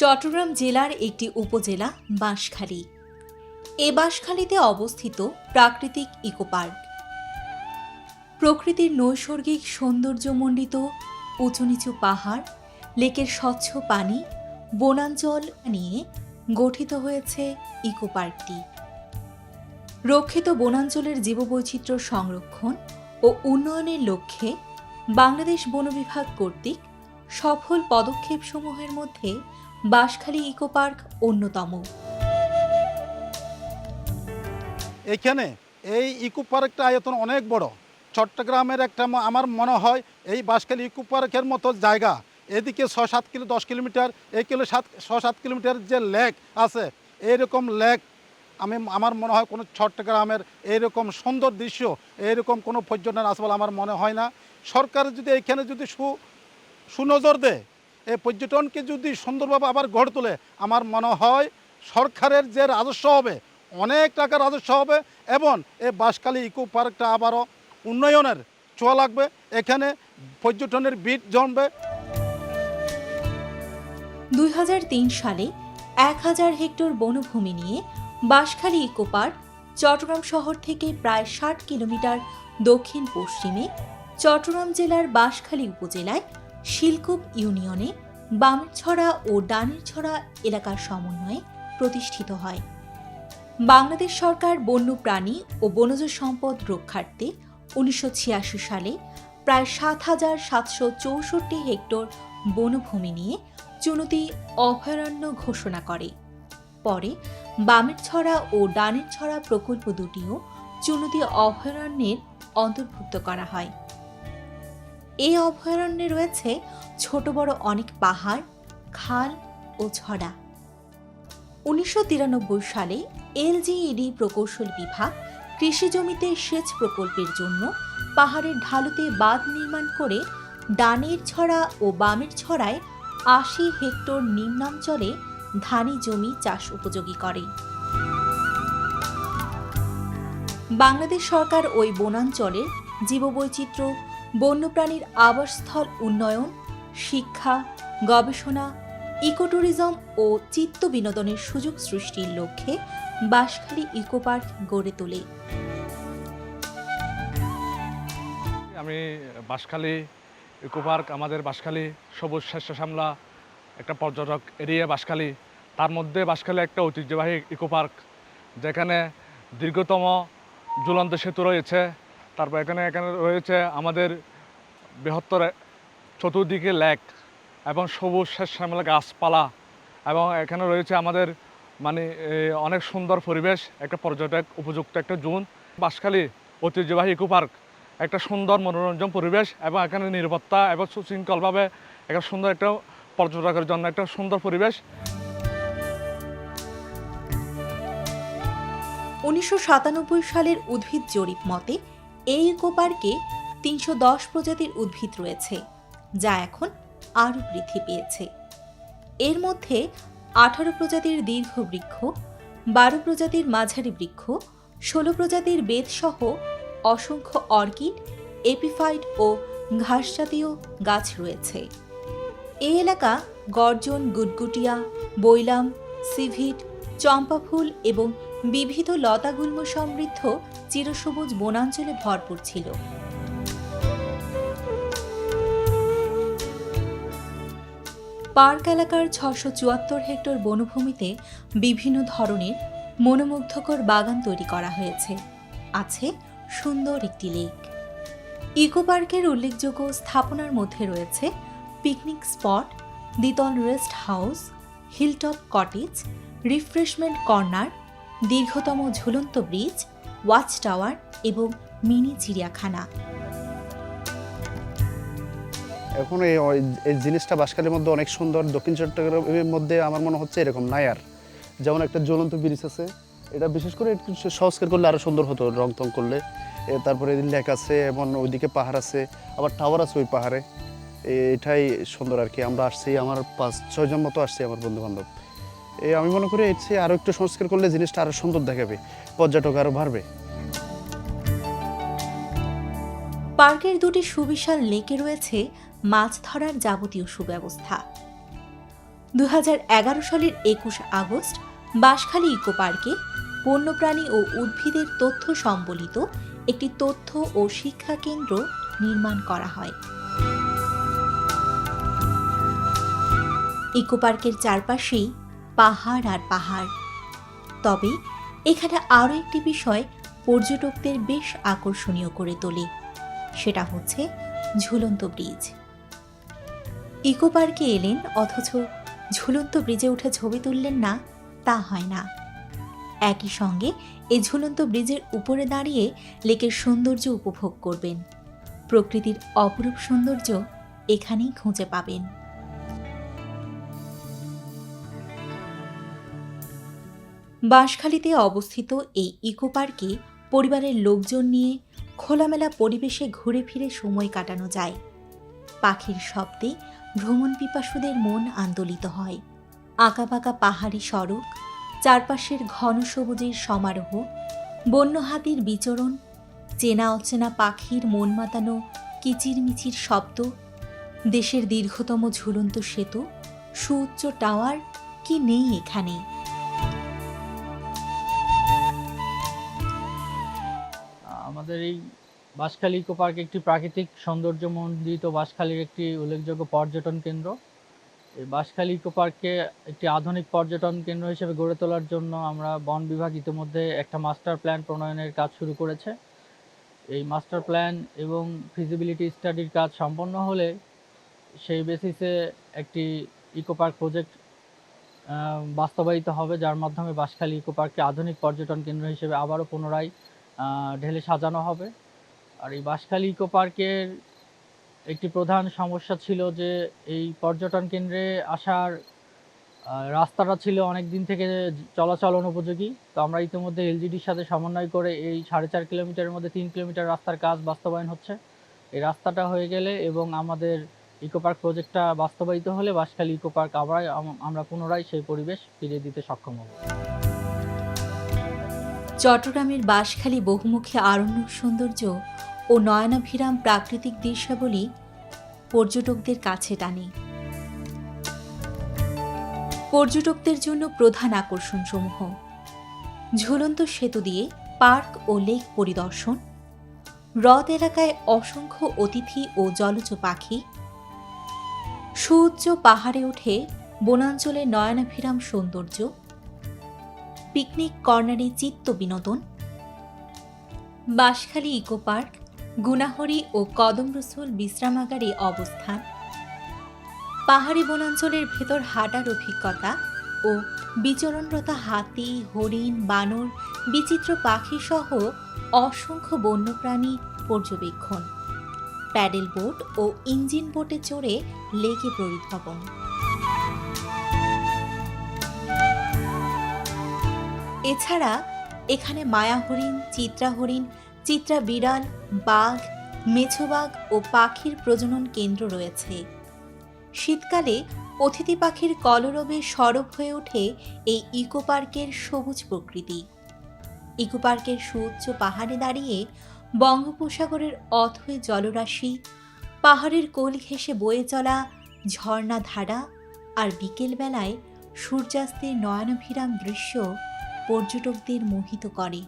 চট্টগ্রাম জেলার একটি উপজেলা, বাঁশখালী। এ বাঁশখালীতে অবস্থিত প্রাকৃতিক ইকো পার্ক প্রকৃতির নৈসর্গিক সৌন্দর্যমণ্ডিত উঁচু নিচু পাহাড়, লেকের স্বচ্ছ পানি, বনাঞ্চল নিয়ে গঠিত হয়েছে ইকো পার্কটি রক্ষিত বনাঞ্চলের জীববৈচিত্র্য সংরক্ষণ ও উন্নয়নের লক্ষ্যে বাংলাদেশ বন বিভাগ কর্তৃক সফল পদক্ষেপসমূহের মধ্যে বাঁশখালী ইকো পার্ক অন্যতম। এইখানে এই ইকো পার্কটা আয়তন অনেক বড়। চট্টগ্রামের একটা আমার মনে হয় এই বাঁশখালী ইকো পার্কের মতো জায়গা। এদিকে ছ সাত কিলো, দশ কিলোমিটার এই কিলো, সাত ছ সাত কিলোমিটার যে লেক আছে, এইরকম লেক আমি আমার মনে হয় কোনো চট্টগ্রামের এইরকম সুন্দর দৃশ্য, এইরকম কোনো পর্যটন আছে বলে আমার মনে হয় না। সরকার যদি এইখানে যদি সু সুনজর দেয় এই পর্যটনকে যদি সুন্দরভাবে আবার গড়ে তোলে, আমার মনে হয় সরকারের যে রাজস্ব হবে, অনেক টাকা রাজস্ব হবে, এবং এই বাঁশখালী ইকো পার্কটা আবারও উন্নয়নের ছোঁয়া লাগবে। এখানে পর্যটনের বিট জমবে। দুই সালে এক হাজার হেক্টর বনভূমি নিয়ে বাঁশখালী ইকো পার্ক চট্টগ্রাম শহর থেকে প্রায় ষাট কিলোমিটার দক্ষিণ পশ্চিমে চট্টগ্রাম জেলার বাঁশখালী উপজেলায় শিলকুপ ইউনিয়নে বামেরছড়া ও ডানেরছড়া এলাকার সমন্বয়ে প্রতিষ্ঠিত হয়। বাংলাদেশ সরকার বন্যপ্রাণী ও বনজ সম্পদ রক্ষার্থে উনিশশো ছিয়াশি সালে প্রায় সাত হাজার সাতশো চৌষট্টি হেক্টর বনভূমি নিয়ে চুনতি অভয়ারণ্য ঘোষণা করে। পরে বামের ছড়া ও ডানের ছড়া প্রকল্প দুটিও চুনতি অভয়ারণ্যের অন্তর্ভুক্ত করা হয়। এই অভয়ারণ্যে রয়েছে ছোট বড় অনেক পাহাড়, খাল ও ছড়া উনিশশো তিরানব্বই সালে এলজিইডি প্রকৌশল বিভাগ কৃষি জমিতে সেচ প্রকল্পের জন্য পাহাড়ের ঢালুতে বাঁধ নির্মাণ করে ডানের ছড়া ও বামের ছড়ায় আশি হেক্টর নিম্নাঞ্চলে ধানি জমি চাষ উপযোগী করে। বাংলাদেশ সরকার ওই বনাঞ্চলের জীববৈচিত্র্য বন্যপ্রাণীর আবাসস্থল উন্নয়ন, শিক্ষা, গবেষণা ইকোট্যুরিজম ও চিত্ত বিনোদনের সুযোগ সৃষ্টির লক্ষ্যে বাঁশখালী ইকো পার্ক গড়ে তোলে। আমি বাঁশখালী ইকো পার্ক, আমাদের বাঁশখালী সবুজ শ্যামলা একটা পর্যটক এরিয়া বাঁশখালী। তার মধ্যে বাঁশখালী একটা ঐতিহ্যবাহী ইকো পার্ক, যেখানে দীর্ঘতম ঝুলন্ত সেতু রয়েছে। তারপর এখানে এখানে রয়েছে আমাদের বৃহত্তর চতুর্দিকে লেক এবং সবুজ শ্যামলা গাছপালা এবং এখানে রয়েছে আমাদের মানে অনেক সুন্দর পরিবেশ, একটা পর্যটক উপযুক্ত একটা জোন। বাঁশখালী ঐতিহ্যবাহী ইকো পার্ক, একটা সুন্দর মনোরঞ্জন পরিবেশ এবং এখানে নিরাপত্তা এবং সুশৃঙ্খলভাবে একটা সুন্দর একটা পর্যটকের জন্য একটা সুন্দর পরিবেশ। উনিশশো সাতানব্বই সালের উদ্ভিদ জরিপ মতে এই ইকো পার্কে তিনশো দশ প্রজাতির উদ্ভিদ রয়েছে, যা এখন আরও বৃদ্ধি পেয়েছে। এর মধ্যে আঠারো প্রজাতির দীর্ঘ বৃক্ষ, বারো প্রজাতির মাঝারি বৃক্ষ, ষোলো প্রজাতির বেতসহ অসংখ্য অর্কিড, এপিফাইট ও ঘাসজাতীয় গাছ রয়েছে। এই এলাকা গর্জন, গুটগুটিয়া, বৈলাম, সিভিট চম্পা ফুল এবং বিবিধ লতাগুল্ম সমৃদ্ধ চিরসবুজ বনাঞ্চলে ভরপুর ছিল। পার্ক এলাকার ছশো চুয়াত্তর হেক্টর বনভূমিতে বিভিন্ন ধরনের মনোমুগ্ধকর বাগান তৈরি করা হয়েছে। আছে সুন্দর একটি লেক। ইকো পার্কের উল্লেখযোগ্য স্থাপনার মধ্যে রয়েছে পিকনিক স্পট, দ্বিতল rest house, hilltop cottage, refreshment corner দীর্ঘতম ঝুলন্ত ব্রিজ ওয়াচ টাওয়ার এবং মিনি চিড়িয়াখানা। এখন এই এই জিনিসটা বাঁশখালীর মধ্যে অনেক সুন্দর, দক্ষিণ চট্টগ্রামের মধ্যে আমার মনে হচ্ছে এরকম নাই আর। যেমন একটা জ্বলন্ত ব্রিজ আছে, এটা বিশেষ করে একটু সংস্কার করলে আরও সুন্দর হতো, রং টং করলে। তারপরে লেক আছে এবং ওইদিকে পাহাড় আছে, আবার টাওয়ার আছে ওই পাহাড়ে। এটাই সুন্দর আর কি, আমরা আসছি, আমার পাঁচ, ছয়জন মতো আসছি আমার বন্ধু বান্ধব আমি মনে করি এর আরও একটু সংস্কার করলে জিনিসটা আরও সুন্দর দেখাবে, পর্যটক আরও বাড়বে। পার্কের দুটি সুবিশাল লেকে রয়েছে মাছ ধরার যাবতীয় সুব্যবস্থা। দুহাজার এগারো সালের একুশ আগস্ট বাঁশখালী ইকো পার্কে বন্যপ্রাণী ও উদ্ভিদের তথ্য সম্বলিত একটি তথ্য ও শিক্ষা কেন্দ্র নির্মাণ করা হয়। ইকো পার্কের চারপাশেই পাহাড় আর পাহাড়। তবে এখানে আরও একটি বিষয় পর্যটকদের বেশ আকর্ষণীয় করে তোলে। সেটা হচ্ছে ঝুলন্ত ব্রিজ। ইকো পার্কে এলেন অথচ ঝুলন্ত ব্রিজে উঠে ছবি তুললেন না, তা হয় না। একই সঙ্গে এই ঝুলন্ত ব্রিজের উপরে দাঁড়িয়ে লেকের সৌন্দর্য উপভোগ করবেন। প্রকৃতির অপরূপ সৌন্দর্য এখানেই খুঁজে পাবেন। বাঁশখালীতে অবস্থিত এই ইকো পার্কে পরিবারের লোকজন নিয়ে খোলামেলা পরিবেশে ঘুরে ফিরে সময় কাটানো যায়। পাখির শব্দে ভ্রমণ পিপাসুদের মন আন্দোলিত হয়। আঁকাবাঁকা পাহাড়ি সড়ক, চারপাশের ঘন সবুজের সমারোহ বন্য হাতির বিচরণ, চেনা অচেনা পাখির মন মাতানো কিচিরমিচির শব্দ, দেশের দীর্ঘতম ঝুলন্ত সেতু, সুউচ্চ টাওয়ার, কি নেই এখানে? আমাদের এই বাঁশখালী ইকো পার্ক একটি প্রাকৃতিক সৌন্দর্যমণ্ডিত বাঁশখালীর একটি উল্লেখযোগ্য পর্যটন কেন্দ্র। এই বাঁশখালী ইকো পার্ককে একটি আধুনিক পর্যটন কেন্দ্র হিসেবে গড়ে তোলার জন্য আমরা বন বিভাগ ইতিমধ্যে একটা মাস্টার প্ল্যান প্রণয়নের কাজ শুরু করেছে। এই মাস্টার প্ল্যান এবং ফিজিবিলিটি স্টাডির কাজ সম্পন্ন হলে সেই বেসিসে একটি ইকো পার্ক প্রজেক্ট বাস্তবায়িত হবে, যার মাধ্যমে বাঁশখালী ইকো পার্ককে আধুনিক পর্যটন কেন্দ্র হিসেবে আবারও পুনরায় ঢেলে সাজানো হবে। আর এই বাঁশখালী ইকো পার্কের একটি প্রধান সমস্যা ছিল যে এই পর্যটন কেন্দ্রে আসার রাস্তাটা ছিল অনেক দিন থেকে চলাচল অনুপযোগী। তো আমরা ইতিমধ্যে এলজিডির সাথে সমন্বয় করে এই সাড়ে চার কিলোমিটারের মধ্যে তিন কিলোমিটার রাস্তার কাজ বাস্তবায়ন হচ্ছে। এই রাস্তাটা হয়ে গেলে এবং আমাদের ইকো পার্ক প্রজেক্টটা বাস্তবায়িত হলে বাঁশখালী ইকো পার্ক আবার আমরা পুনরায় সেই পরিবেশ ফিরিয়ে দিতে সক্ষম হব। চট্টগ্রামের বাঁশখালী বহুমুখী আরণ্য সৌন্দর্য ও নয়নাভিরাম প্রাকৃতিক দৃশ্যাবলী পর্যটকদের কাছে টানে। পর্যটকদের জন্য প্রধান আকর্ষণসমূহ ঝুলন্ত সেতু দিয়ে পার্ক ও লেক পরিদর্শন, হ্রদ এলাকায় অসংখ্য অতিথি ও জলজ পাখি, সুউচ্চ পাহাড়ে উঠে বনাঞ্চলে নয়নাভিরাম সৌন্দর্য পিকনিক কর্নারে চিত্ত বিনোদন, বাঁশখালী ইকো পার্ক, গুনাহরি ও কদম রসুল বিশ্রামাগারে অবস্থান, পাহাড়ি বনাঞ্চলের ভেতর হাঁটার অভিজ্ঞতা ও বিচরণরত হাতি, হরিণ, বানর, বিচিত্র পাখি সহ অসংখ্য বন্যপ্রাণী পর্যবেক্ষণ, প্যাডেল বোট ও ইঞ্জিন বোটে চড়ে লেগে পরিভ্রমণ। এছাড়া এখানে মায়া হরিণ, চিত্রা হরিণ, চিত্রা বিড়াল, বাঘ মেছোবাঘ ও পাখির প্রজনন কেন্দ্র রয়েছে। শীতকালে অতিথি পাখির কলরবে সরব হয়ে ওঠে এই ইকো পার্কের সবুজ প্রকৃতি। ইকো পার্কের সুউচ্চ পাহাড়ে দাঁড়িয়ে বঙ্গোপসাগরের অথয় জলরাশি, পাহাড়ের কোল ঘেঁষে বয়ে চলা ঝর্ণা ধারা আর বিকেলবেলায় সূর্যাস্তের নয়নভিরাম দৃশ্য পর্যটকদের মোহিত করে।